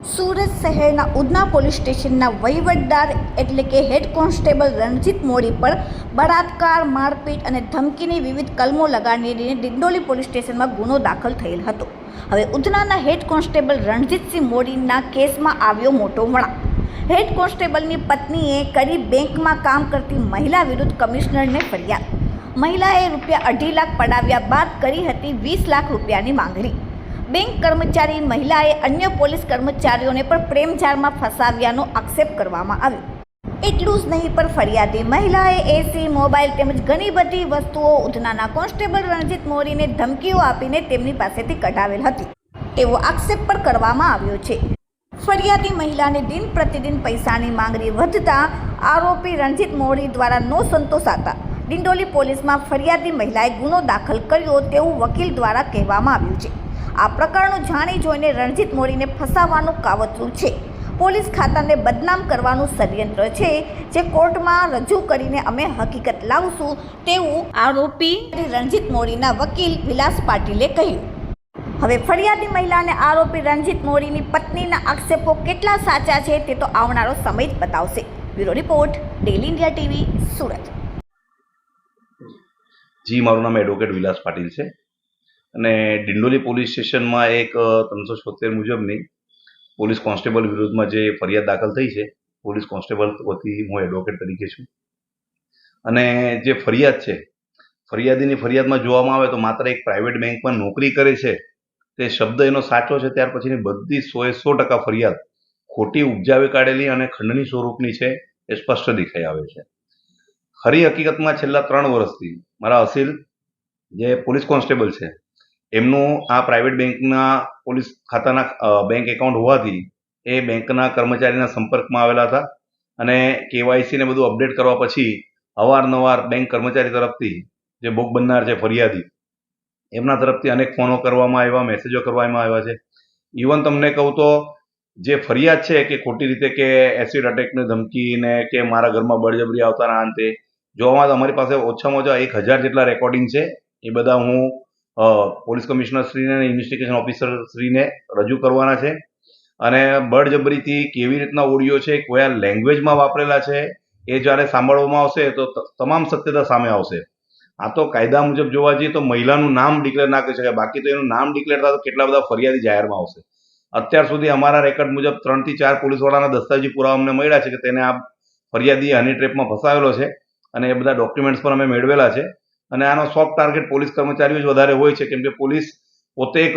સુરત શહેરના ઉધના પોલીસ સ્ટેશનના વહીવટદાર એટલે કે હેડ કોન્સ્ટેબલ રણજીત મોડી પર બળાત્કાર, મારપીટ અને ધમકીની વિવિધ કલમો લગાડીને ડિંડોલી પોલીસ સ્ટેશનમાં ગુનો દાખલ થયેલ હતો. હવે ઉધનાના હેડ કોન્સ્ટેબલ રણજીતસિંહ મોડીના કેસમાં આવ્યો મોટો વળાંક. હેડ કોન્સ્ટેબલની પત્નીએ કરી બેંકમાં કામ કરતી મહિલા વિરુદ્ધ કમિશનરને ફરિયાદ. મહિલાએ રૂપિયા અઢી લાખ પડાવ્યા બાદ કરી હતી વીસ લાખ રૂપિયાની માંગણી. બેંક કર્મચારી મહિલાએ અન્ય પોલીસ કર્મચારીઓને પણ પ્રેમજાળમાં ફસાવ્યાનો આક્ષેપ કરવામાં આવ્યો. એટલું જ નહીં, પણ ફરિયાદી મહિલાએ એસી, મોબાઈલ તેમજ ઘણી બધી વસ્તુઓ ઉધનાના કોન્સ્ટેબલ રણજીત મોરીને ધમકીઓ આપીને તેમની પાસેથી કઢાવેલ હતી. તેવો આક્ષેપ પણ કરવામાં આવ્યો છે. ફરિયાદી મહિલાને દિન પ્રતિદિન પૈસાની માંગણી વધતા આરોપી રણજીત મોરી દ્વારા નો સંતોષાતા ડિંડોલી પોલીસમાં ફરિયાદી મહિલાએ ગુનો દાખલ કર્યો તેવું વકીલ દ્વારા કહેવામાં આવ્યું છે. આ પ્રકરણનું જાણી જોઈને રણજીત મોરીને ફસાવવાનું કાવતરું છે. પોલીસ ખાતાને બદનામ કરવાનું ષડયંત્ર છે જે કોર્ટમાં રજૂ કરીને અમે હકીકત લાવશું તેવું આરોપી રણજીત મોરીના વકીલ વિલાસ પાટીલે કહ્યું. હવે ફરિયાદી મહિલાને આરોપી રણજીત મોરીની પત્નીના આક્ષેપો કેટલા સાચા છે તે તો આવનારો સમય જ બતાવશે. Bureau report daily India TV Surat. જી, મારું નામ એડવોકેટ વિલાસ પાટીલ છે. અને ડિંડોલી પોલીસ સ્ટેશનમાં એક ત્રણસો છોતેર મુજબની પોલીસ કોન્સ્ટેબલ વિરુદ્ધમાં જે ફરિયાદ દાખલ થઈ છે, પોલીસ કોન્સ્ટેબલ વતી હું એડવોકેટ તરીકે છું. અને જે ફરિયાદ છે, ફરિયાદીની ફરિયાદમાં જોવામાં આવે તો માત્ર એક પ્રાઇવેટ બેંકમાં નોકરી કરે છે, તે શબ્દ એનો સાચો છે, ત્યાર પછીની બધી સોએ સો ટકા ફરિયાદ ખોટી ઉપજાવી કાઢેલી અને ખંડની સ્વરૂપની છે, એ સ્પષ્ટ દેખાઈ આવે છે. ખરી હકીકતમાં છેલ્લા ત્રણ વર્ષથી મારા અસીલ જે પોલીસ કોન્સ્ટેબલ છે, એમનું આ પ્રાઇવેટ બેંકના પોલીસ ખાતાના બેંક એકાઉન્ટ હોવાથી એ બેંકના કર્મચારીના સંપર્કમાં આવેલા હતા અને કેવાયસી ને બધું અપડેટ કરવા પછી અવારનવાર બેંક કર્મચારી તરફથી જે ભોગ બનનાર છે ફરિયાદી, એમના તરફથી અનેક ફોનો કરવામાં આવ્યા, મેસેજો કરવામાં આવ્યા છે. ઇવન તમને કહું તો જે ફરિયાદ છે કે ખોટી રીતે કે એસિડ અટેકની ધમકી ને કે મારા ઘરમાં બળજબરી આવતા અંતે જોવામાં તો અમારી પાસે ઓછામાં ઓછા એક હજાર જેટલા રેકોર્ડિંગ છે. એ બધા હું પોલીસ કમિશનર શ્રીને અને ઇન્વેસ્ટિગેશન ઓફિસર શ્રીને રજૂ કરવાના છે. અને બળજબરીથી કેવી રીતના ઓડિયો છે, કયા લેંગ્વેજમાં વાપરેલા છે, એ જ્યારે સાંભળવામાં આવશે તો તમામ સત્યતા સામે આવશે. આ તો કાયદા મુજબ જોવા જઈએ તો મહિલાનું નામ ડિક્લેર ના કરી શકાય. બાકી તો એનું નામ ડિક્લેર થાય તો કેટલા બધા ફરિયાદી જાહેરમાં આવશે. અત્યાર સુધી અમારા રેકોર્ડ મુજબ ત્રણથી ચાર પોલીસવાળાના દસ્તાવેજી પુરાવા અમને મળ્યા છે કે તેને આ ફરિયાદી હની ટ્રેપમાં ફસાવેલો છે. અને એ બધા ડોક્યુમેન્ટ્સ પણ અમે મેળવેલા છે. અને આનો સોફ્ટ ટાર્ગેટ પોલીસ કર્મચારીઓ જ વધારે હોય છે કેમ કે પોલીસ પોતે એક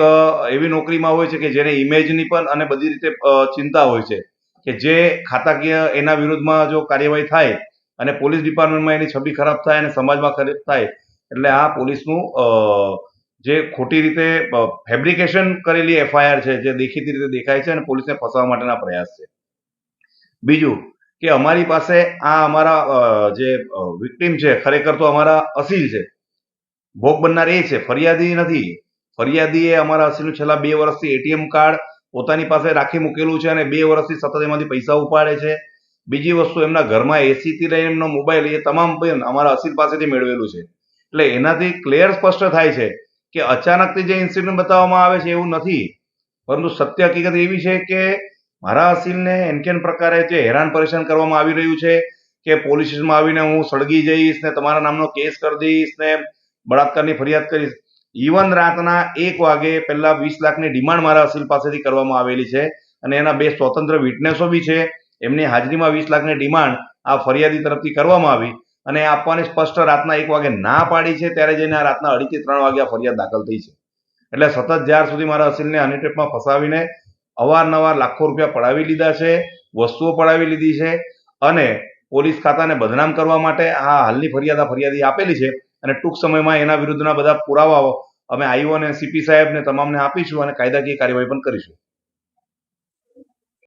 એવી નોકરીમાં હોય છે કે જેને ઇમેજની પણ અને બધી રીતે ચિંતા હોય છે કે જે ખાતાકીય એના વિરુદ્ધમાં જો કાર્યવાહી થાય અને પોલીસ ડિપાર્ટમેન્ટમાં એની છબી ખરાબ થાય અને સમાજમાં ખરાબ થાય, એટલે આ પોલીસનું જે ખોટી રીતે ફેબ્રિકેશન કરેલી એફઆઈઆર છે, જે દેખીતી રીતે દેખાય છે અને પોલીસને ફસાવવા માટેના પ્રયાસ છે. બીજું કે અમારી પાસે આ અમારા જે વિક્ટીમ છે, ખરેખર તો અમારા અસીલ છે. ભોગ બનનાર એ છે, ફરિયાદી નથી. ફરિયાદી એ અમારા અસીલનું છેલ્લા બે વર્ષથી એટીએમ કાર્ડ પોતાની પાસે રાખી મૂકેલું છે અને બે વર્ષથી સતત એમાંથી પૈસા ઉપાડે છે. બીજી વસ્તુ, એમના ઘરમાં એસીથી લઈને એમનો મોબાઈલ, એ તમામ અમારા અસીલ પાસેથી મેળવેલું છે. એટલે એનાથી ક્લિયર સ્પષ્ટ થાય છે કે અચાનકથી જે ઇન્સિડન્ટ બતાવવામાં આવે છે એવું નથી. પરંતુ સત્ય હકીકત એવી છે કે મારા અસીલને એનકેન પ્રકારે જે હેરાન પરેશાન કરવામાં આવી રહ્યું છે કે પોલીસ સ્ટેશનમાં આવીને હું સળગી જઈશ ને તમારા નામનો કેસ કરી દઈશ ને બળાત્કારની ફરિયાદ કરીશ. ઇવન રાતના એક વાગે પહેલા વીસ લાખની ડિમાન્ડ મારા અસીલ પાસેથી કરવામાં આવેલી છે અને એના બે સ્વતંત્ર વિટનેસો બી છે. એમની હાજરીમાં વીસ લાખની ડિમાન્ડ આ ફરિયાદી તરફથી કરવામાં આવી અને આપવાની સ્પષ્ટ રાતના એક વાગે ના પાડી છે ત્યારે જઈને આ રાતના અઢીથી ત્રણ વાગે આ ફરિયાદ દાખલ થઈ છે. એટલે સતત જ્યાર સુધી મારા અસીલને હનીટ્રેપમાં ફસાવીને અવારનવાર લાખો રૂપિયા પડાવી લીધા છે, વસ્તુઓ પડાવી લીધી છે અને પોલીસ ખાતાને બદનામ કરવા માટે આ હાલની ફરિયાદ ફરિયાદી આપેલી છે અને ટૂંક સમયમાં એના વિરુદ્ધના બધા પુરાવાઓ અમે આઈઓ અને સીપી સાહેબને તમામને આપીશું અને કાયદાકીય કાર્યવાહી પણ કરીશું.